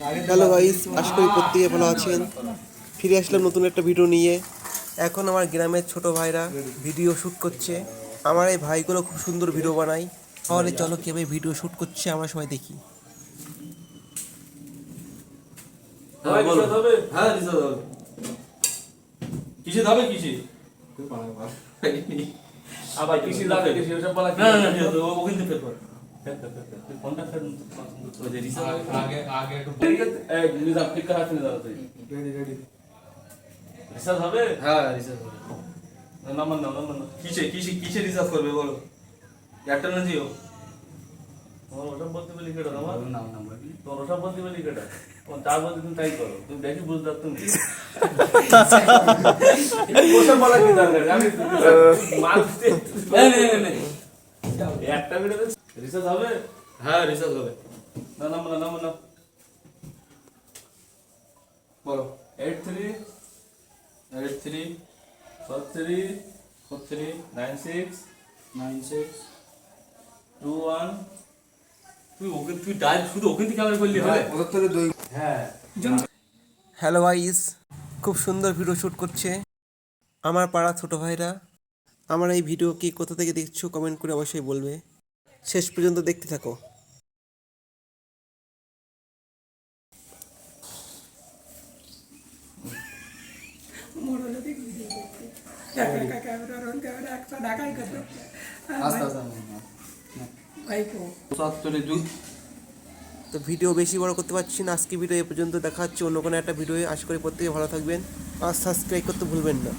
Hello guys আশা করি প্রত্যেকে ভালো আছেন। ফিরে আসলাম নতুন একটা ভিডিও নিয়ে। এখন আমার গ্রামের ছোট ভাইরা ভিডিও শ্যুট করছে। আমার এই ভাইগুলো খুব সুন্দর ভিডিও বানায়। তাহলে চলো কেভাবে ভিডিও শ্যুট করছে আমরা সবাই দেখি। হ্যাঁ, হ্যাঁ কিসে যাবে কিসে? আবার কিসে যাবে কিসে? ওসব বলা না না না তো ওখান থেকে হবে? হ্যাঁ রিসার্চ হবে। নাম নাম নাম কিসে কিসে কিসে রিসার্চ করবে বলো একটা না জিও তোমার ওসব বলতে বলি কেটা তোমার নাম নাম তোমার ওসব বলতে বলি কেটা তোমার যা বলতে তুমি তাই করো তুমি বেশি বুঝদার তুমি ওসব বলা কি দরকার আমি মানুষ একটা ভিডিও রিচার্জ হবে? হ্যাঁ রিচার্জ হবে। না নাম্বার নাও বলো। Eight three eight three four three four three nine six nine six two one তুই ওকে তুই শুধু ওখান থেকে আমার করলি হবে? ওদের থেকে হ্যাঁ। হ্যালো গাইস খুব সুন্দর ভিডিও শ্যুট করছে। আমার পাড়া ছোট ভাইরা আমার এই ভিডিও কি কোথা থেকে দেখছ কমেন্ট করে অবশ্যই বলবে। শেষ পর্যন্ত দেখতে থাকো। তো ভিডিও বেশি বড় করতে পারছি না, আজকে ভিডিও এ পর্যন্ত দেখা হচ্ছে, অন্য কোনো একটা ভিডিও আশা করি প্রত্যেকে ভালো থাকবেন। আর সাবস্ক্রাইব করতে ভুলবেন না।